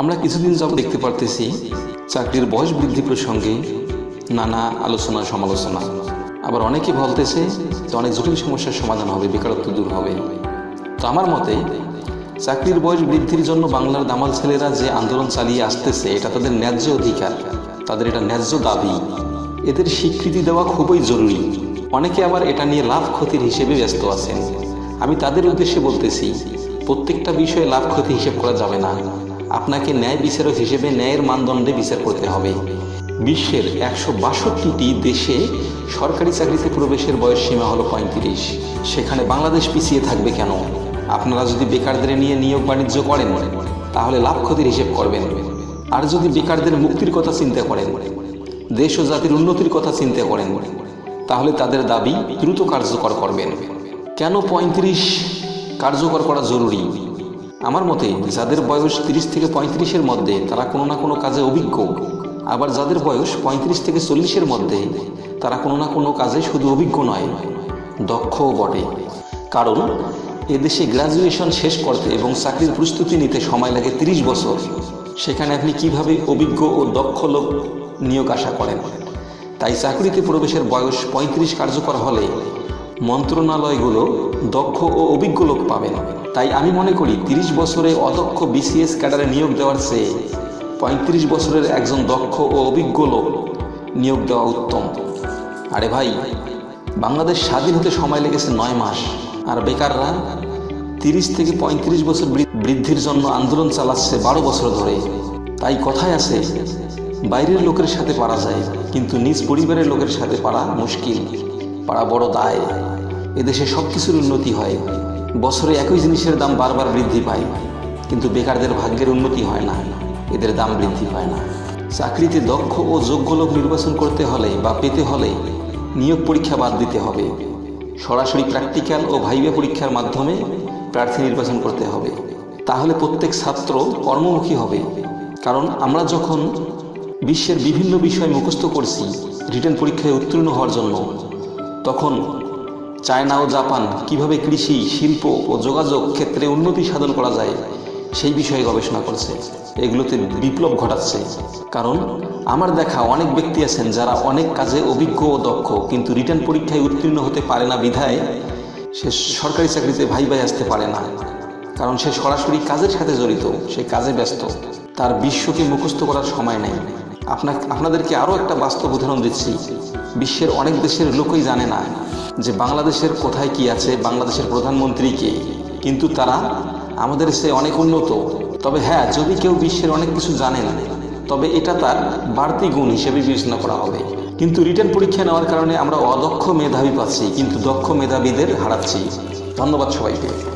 আমরা কিছুদিন যাব দেখতে পারতেছি চাকরির বয়স বৃদ্ধি প্রসঙ্গে নানা আলোচনা, সমালোচনা। আবার অনেকে বলতেছে যে অনেক জটিল সমস্যার সমাধান হবে, বেকারত্ব দূর হবে। তো আমার মতে, চাকরির বয়স বৃদ্ধির জন্য বাংলার দামাল ছেলেরা যে আন্দোলন চালিয়ে আসতেছে, এটা তাদের ন্যায্য অধিকার। তাদের এটা ন্যায্য দাবি। এদের স্বীকৃতি দেওয়া খুবই জরুরি। অনেকে আবার এটা নিয়ে লাভ ক্ষতির হিসেবে ব্যস্ত আছেন। আমি তাদের উদ্দেশ্যে বলতেছি, প্রত্যেকটা বিষয়ে লাভ ক্ষতি হিসেব করা যাবে না। আপনাকে ন্যায় বিচারক হিসেবে ন্যায়ের মানদণ্ডে বিচার করতে হবে। বিশ্বের একশো বাষট্টিটি দেশে সরকারি চাকরিতে প্রবেশের বয়স সীমা হলো পঁয়ত্রিশ। সেখানে বাংলাদেশ পিছিয়ে থাকবে কেন? আপনারা যদি বেকারদের নিয়ে নিয়োগ বাণিজ্য করেন, তাহলে লাভ ক্ষতির হিসেব করবেন। আর যদি বেকারদের মুক্তির কথা চিন্তা করেন, দেশ ও জাতির উন্নতির কথা চিন্তা করেন, তাহলে তাদের দাবি দ্রুত কার্যকর করবেন। কেন পঁয়ত্রিশ কার্যকর করা জরুরি? আমার মতে, যাদের বয়স তিরিশ থেকে পঁয়ত্রিশের মধ্যে, তারা কোনো না কোনো কাজে অভিজ্ঞ। আবার যাদের বয়স পঁয়ত্রিশ থেকে চল্লিশের মধ্যে, তারা কোনো না কোনো কাজে শুধু অভিজ্ঞ নয়, দক্ষও বটে। কারণ, এদেশে গ্রাজুয়েশন শেষ করতে এবং চাকরির প্রস্তুতি নিতে সময় লাগে তিরিশ বছর। সেখানে আপনি কীভাবে অভিজ্ঞ ও দক্ষ লোক নিয়োগ আশা করেন? তাই চাকরিতে প্রবেশের বয়স পঁয়ত্রিশ কার্যকর হলে মন্ত্রণালয়গুলো দক্ষ ও অভিজ্ঞ লোক পাবেন। তাই আমি মনে করি তিরিশ বছরে অদক্ষ বিসিএস ক্যাডারে নিয়োগ দেওয়ার চেয়ে পঁয়ত্রিশ বছরের একজন দক্ষ ও অভিজ্ঞ লোক নিয়োগ দেওয়া উত্তম। আরে ভাই, বাংলাদেশ স্বাধীন হতে সময় লেগেছে নয় মাস। আর বেকাররা তিরিশ থেকে পঁয়ত্রিশ বছর বৃদ্ধির জন্য আন্দোলন চালাচ্ছে বারো বছর ধরে। তাই কথায় আছে, বাইরের লোকের সাথে পারা যায়, কিন্তু নিজ পরিবারের লোকের সাথে পারা মুশকিল, পারা বড় দায়। এদেশে সব কিছুর উন্নতি হয়। বছরে একই জিনিসের দাম বারবার বৃদ্ধি পায়। কিন্তু বেকারদের ভাগ্যের উন্নতি হয় না। এদের দাম বৃদ্ধি পায় না। চাকরিতে দক্ষ ও যোগ্য লোক নির্বাচন করতে হলে বা পেতে হলে নিয়োগ পরীক্ষা বাদ দিতে হবে। সরাসরি প্র্যাকটিক্যাল ও ভাইবা পরীক্ষার মাধ্যমে প্রার্থী নির্বাচন করতে হবে। তাহলে প্রত্যেক ছাত্র কর্মমুখী হবে। কারণ আমরা যখন বিশ্বের বিভিন্ন বিষয় মুখস্থ করছি, রিটেন পরীক্ষায় উত্তীর্ণ হওয়ার জন্য, তখন চায়না ও জাপান কীভাবে কৃষি, শিল্প ও যোগাযোগ ক্ষেত্রে উন্নতি সাধন করা যায়, সেই বিষয়ে গবেষণা করছে। এগুলোতে বিপ্লব ঘটাচ্ছে। কারণ, আমার দেখা অনেক ব্যক্তি আছেন যারা অনেক কাজে অভিজ্ঞ ও দক্ষ, কিন্তু রিটার্ন পরীক্ষায় উত্তীর্ণ হতে পারে না বিধায় সে সরকারি চাকরিতে ভাই ভাই আসতে পারে না। কারণ, সে সরাসরি কাজের সাথে জড়িত, সে কাজে ব্যস্ত। তার বিশ্বকে মুখস্থ করার সময় নেই। আপনার আপনাদেরকে আরও একটা বাস্তব উদাহরণ দিচ্ছি। বিশ্বের অনেক দেশের লোকই জানে না যে বাংলাদেশের কোথায় কি আছে, বাংলাদেশের প্রধানমন্ত্রী কে। কিন্তু তারা আমাদের সে অনেক উন্নত। তবে হ্যাঁ যদি কেউ বিশ্বের অনেক কিছু জানে না তবে এটা তার বাড়তি গুণ হিসেবে বিবেচনা করা হবে। কিন্তু রিটার্ন পরীক্ষা নেওয়ার কারণে আমরা অদক্ষ মেধাবী পাচ্ছি, কিন্তু দক্ষ মেধাবীদের হারাচ্ছি। ধন্যবাদ সবাইকে।